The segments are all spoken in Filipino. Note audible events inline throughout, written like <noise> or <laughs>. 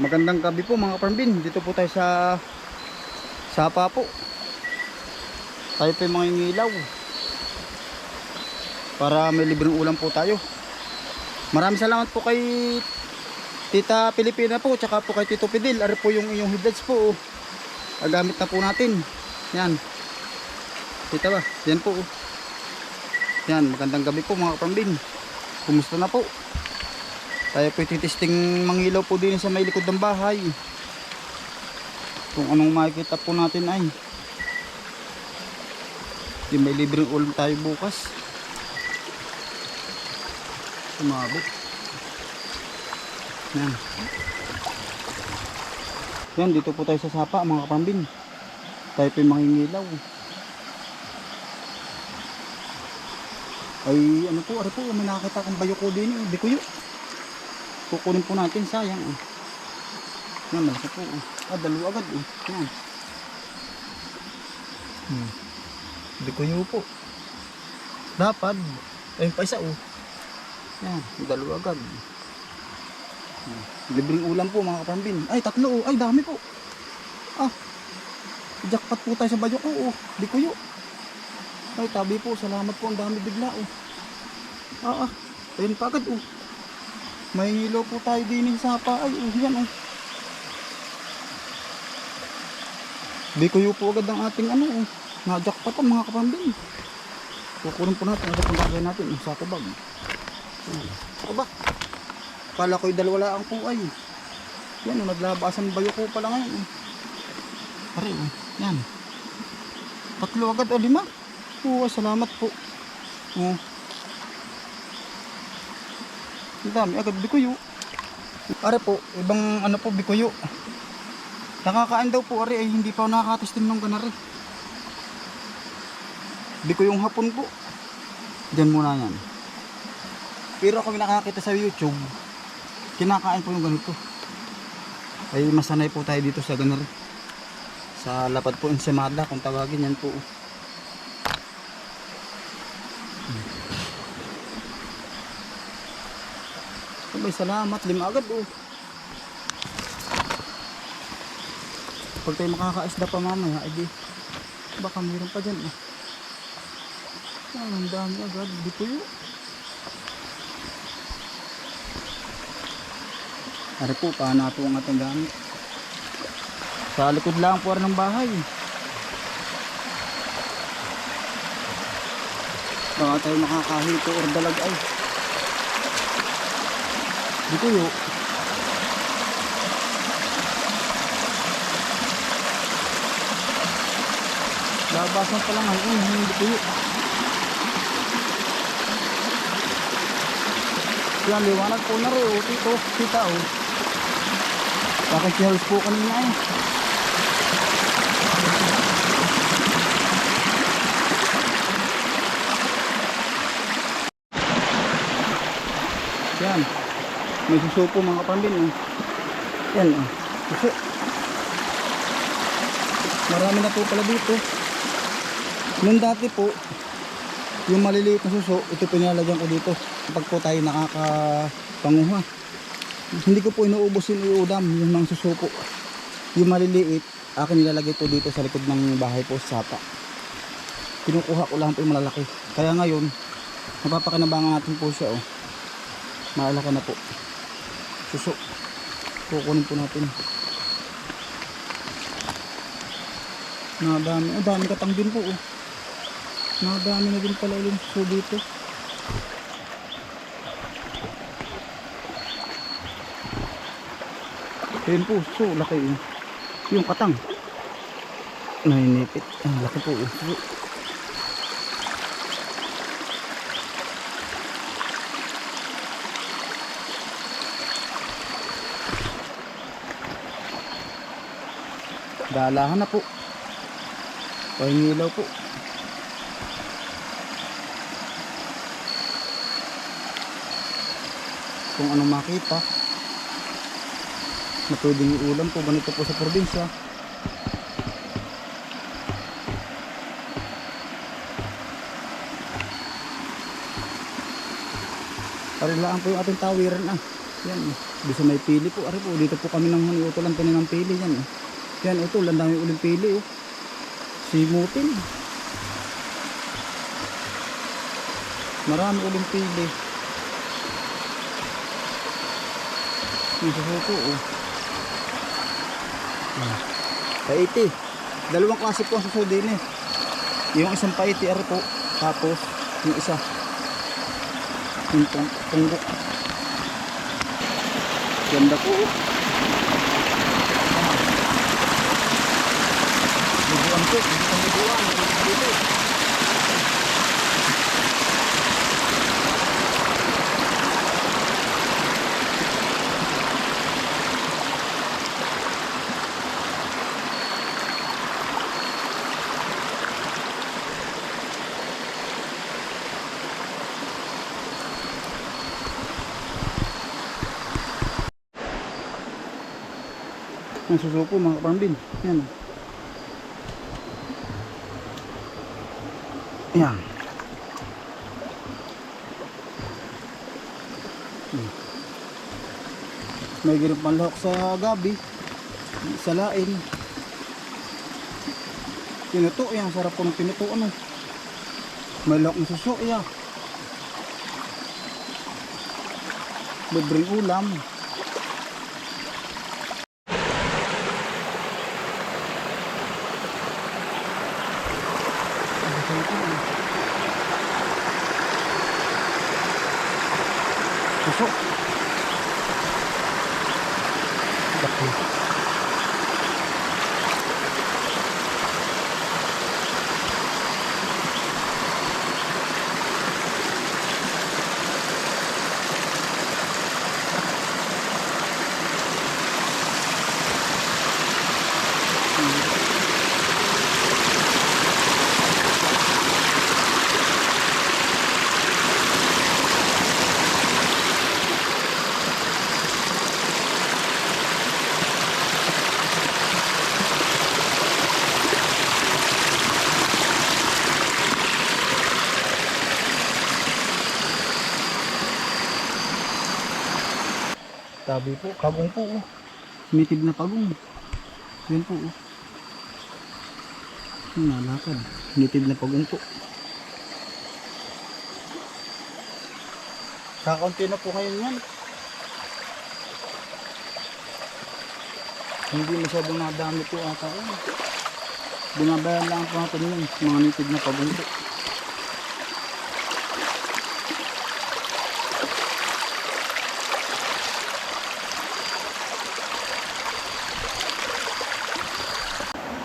Magandang gabi po mga kaparmbin. Dito po tayo sa Sapa po. Tayo po yung mga ingilaw. Para may libreng ulam po tayo. Maraming salamat po kay Tita Pilipina po. Tsaka po kay Tito Pidil. Ari po yung inyong hidlets po. Gagamit na po natin. Yan. Kita ba? Yan po. Yan. Magandang gabi po mga kaparmbin. Kumusta na po? Tayo po titisting mangilaw po din sa may likod ng bahay. Kung anong makikita po natin ay yung may libreng ulam tayo bukas. Sumabot. Yan. Yan, dito po tayo sa sapa mga kapambin. Tayo po yung mangingilaw. Ay, ano po, ano po, may nakakita kong bayoko din eh, bikuyo. Kukunin po natin, sayang eh. Yan, malaki po. eh. Ah, dalawa agad eh. Yan. Hmm. Bikuyo po. Dapat. Ayun pa isa oh. Yan, dalawa agad. Hmm. Libreng ulam po mga kapambin. Ay, tatlo oh. Ay, dami po. Ah. Jackpot po tayo sa bayok oh. oh. Bikuyo. Ay, tabi po. Salamat po. Ang dami bigla oh. Ah, ah. Ayun pa agad oh. May hilo po tayo din sa sapa. Ay, oh, yan oh. Bikuyo po agad ang ating ano oh. Na-jackpot ang mga kapambin. Kukunin po natin. Ano pang gagawin natin? Sa kubag. Aba. Kala ko'y dalawa lang po ay. Yan oh, naglabasan bayo ko pala ngayon. Oh. Pare oh. Yan. Tatlo agad o lima. Oo, salamat po. Oh. Ang dami agad bikuyo. Are po, ibang ano po bikuyo. Nakakain daw po are ay hindi pa ako nakakatestin ng ganari. Bikuyong hapon po. Diyan muna yan. Pero kami nakakita sa YouTube, kinakain po yung ganito. Ay masanay po tayo dito sa ganari. Sa lapad po ensemada kung tawagin yan po. Sabay salamat, lima agad oh. Pag tayo makakaisda pa mamaya, edi baka mayroon pa dyan oh. Ah, ang dami agad, di yun. Ari paano po ang ating gamit. Sa likod lang po ng bahay. Baka tayo makakahito or dalag ay. Di yun. Labasan pa lang ngayon, hindi ko yun. Yan, liwanag po na rin, oh, tito, tita, oh. Bakit si Halos po kanina eh. Yan. May suso po mga pambin. Oh. Yan, oh. Marami na po pala dito. Noon dati po, yung maliliit na suso, ito pinalagyan ko dito. Kapag po tayo nakakapanguha. Hindi ko po inuubos yung iudam, yung mga suso po. Yung maliliit, akin nilalagay po dito sa likod ng bahay po sa sapa. Kinukuha ko lang po yung malalaki. Kaya ngayon, napapakinabangan natin po siya oh. Malalaki na po. Suso. Kukunin po natin. Nadami. Ang dami katang din po oh. Nadami na din pala yung suso dito. Ayun po, so laki yun. Yung katang. Nainipit. Ang laki po. oh. Dalahan na po. Pahingilaw po. Kung anong makita na pwedeng iulam po ganito po sa probinsya. Parilaan po yung ating tawiran ah. Yan, oh. Di sa may pili po. Ari po, dito po kami nang haniutulan po ng pili. Yan, oh. Yan, utol. Ang dami uling pili, oh. Simutin. Marami uling pili. Yung susuko, oh. Ah. Paiti. Dalawang klase po ang suso din eh. Yung isang paiti, ari po. Tapos, yung isa. Yung tunggok. Ganda po. oh. Libuan. Libuan. Ang susuko mga kapambin. Yan. Yan. Hmm. May ganun panlahok sa gabi. Sa lain. Pinuto yan. Sarap ko ng pinuto. Ano? May lahok ng suso. Yan. Libreng ulam. Suso. Bye. Tabi po, pagong po. Oh. Na pagong. Yan po. Oh. Nalakad. Mitid na pagong po. Kakaunti na po kayo yan. Hindi masyadong nadami po ata ko. Binabayan lang po natin yun. Mga nitid na pagong po.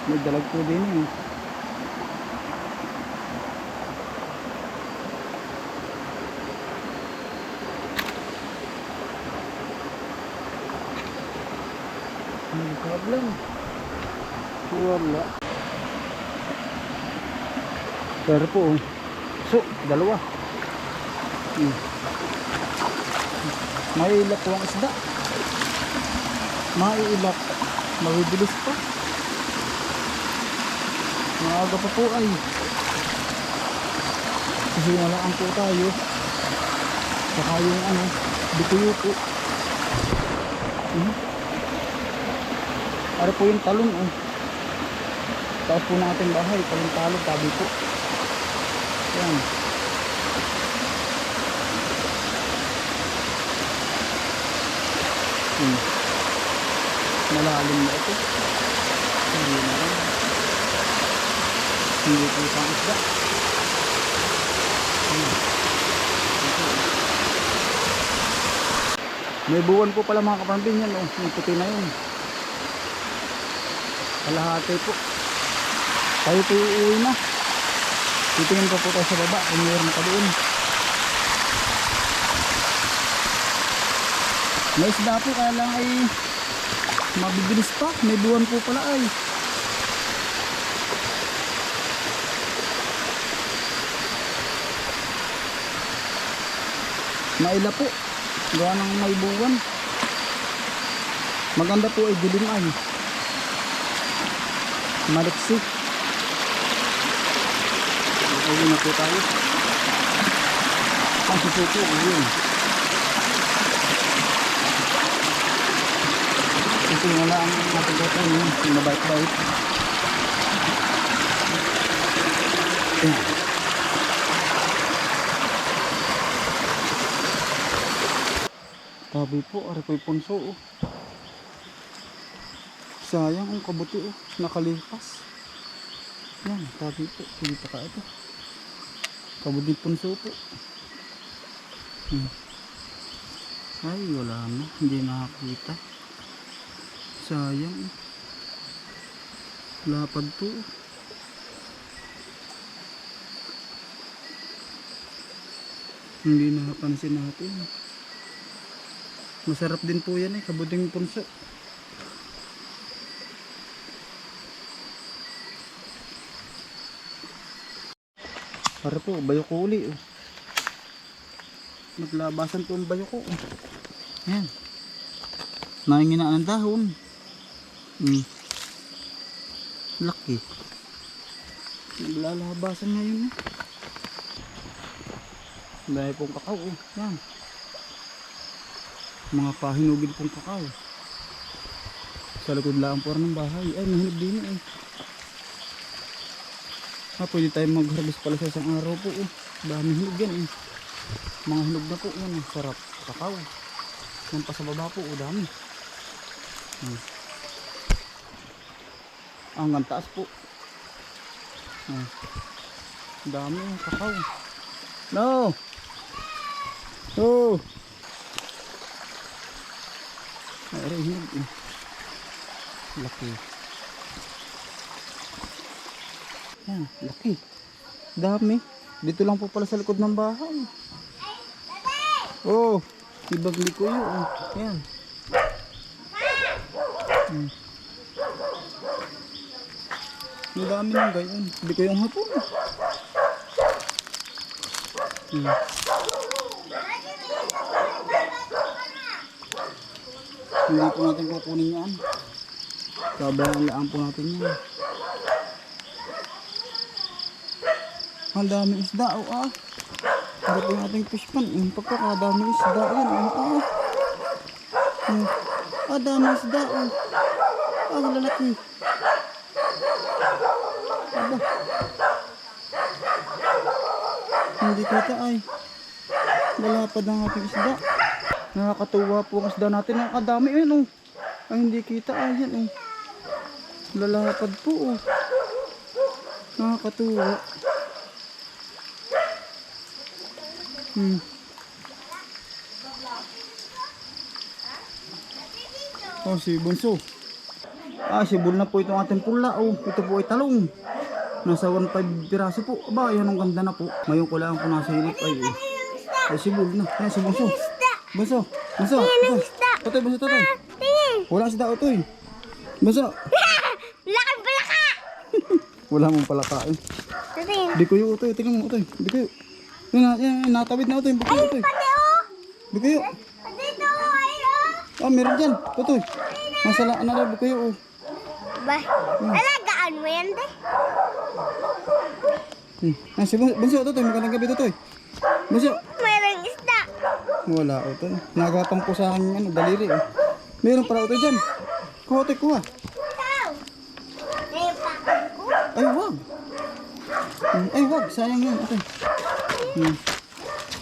May dalag po din eh. May problem. Wala. Pero po, so, dalawa. Hmm. May ilap po ang isda. May ilap. Mabibilis pa. Maaga pa po ay. Kasi nalaan po tayo. Saka yung ano, bituyo po. Hmm. Ano po yung talong oh. Taas po ng ating bahay, talong talong, tabi po. Yan. Hmm. Malalim na ito. Hindi na lang. Hindi po pang isda. May buwan po pala mga kapambin yan. Oh. Yung puti na yun. Kalahati po. Tayo po uuwi na. Titingin pa po tayo sa baba kung meron pa doon. May isda po kaya lang ay mabibilis pa. May buwan po pala ay. Maila po. Gawa ng may buwan. Maganda po ay dilim ay. Maliksi. Uwi na po tayo. Ang susuko, yun. Ito yung wala ang kukunin. Yung mabait-bait. Ayan. Tabi po, ari po'y punso oh. Sayang ang kabuti oh, nakalipas. Yan, tabi po, kita ka ito. Kabuti punso po. Hmm. Ay, wala na, hindi nakakita. Sayang. oh. Lapad po. oh. Hindi nakapansin natin. Masarap din po yan eh, kabuding punso. Para po, bayo ko uli. Oh. Naglabasan po ang bayo ko. Oh. Yan. Nanginginaan ng dahon. Hmm. Laki. Naglalabasan ngayon eh. Dahil pong kakao. Oh. Yan. Mga pahinugin pong kakao. Sa likod lang po ng bahay. Ay, mahinog din eh. Ah, pwede tayo mag-harvest pala sa isang araw po. Oh. Dami hinog yan eh. Mga hinog na po yan. oh. Sarap. Kakao. Yan pa sa baba po. Oh, dami. Hmm. Ang hanggang taas po. Hmm. Dami kakao. No! Oh! Hinog eh. Laki. Yan, laki. Dami. Dito lang po pala sa likod ng bahay. Oh, ibagli ko yun. oh. Yan. Hmm. Ang dami ng gayon. Hindi ko yung hapon. Hmm. Hindi po natin kukunin yan. Sobrang laan po natin yan. Ang daming isda, oh ah. Para po yung ating fish pan. Yung pagkakadaming isda, yan, oh ah. Hmm. Ah, daming isda, oh. Ah, lalaki. Aba. Hindi kita ay. Wala pa ng ating isda. Nakakatuwa po ang isda natin. Ang kadami, ayun oh. Ay, hindi kita, ay, yan oh. Lalapad po, oh. Nakakatuwa. Hmm. Oh, si Bunso. Ah, si Bul na po itong ating pula. Oh, ito po ay talong. Nasa 1.5 piraso po. Aba, yan ang ganda na po. Ngayon ko lang po nasa hilip ay. Eh. Ay, si Bul na. Yan, si Bunso. Bunso. Bunso. Bunso. Totoy, Bunso, totoy. Tingin! Wala si Dao, toy. Bunso. Lakad <laughs> pala ka! <laughs> Wala mong palakain. Tingin. Di ko yung utoy. Tingnan mo, utoy. Di yung. Yan, yan, yan, natawid na utoy. Di ko yung utoy. Pati oh! Di yung. Dito oh! Ayun oh! Ah, meron dyan. Utoy. Nasa la, ano, di ko yung. Ba? Alagaan mo yan, de? Hmm. Ah, si Bunso, Bunso, Totoy, magandang gabi, Totoy. Bunso. Isda. Wala, Totoy. Nagapang po sa akin ano, daliri, eh. Meron pala, Totoy, dyan. Kuha, Totoy, kuha. Ko. Ay, wag. Ay, wag. Sayang yan, Totoy. Hmm.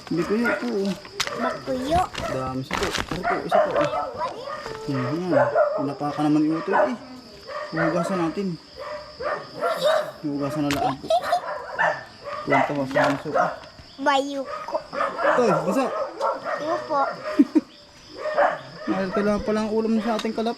Hindi ko yun po, oh. Makuyo. Dami sa po. Pero po, isa po, eh. Yan. Pinapaka naman yung Totoy, eh. Hugasan natin. Hugasan na lang po. Tuwan tawa sa Bunso. Ah. Bayuko. Toy, Bunso. Po. Ka lang pala ang ulam sa ating kalap.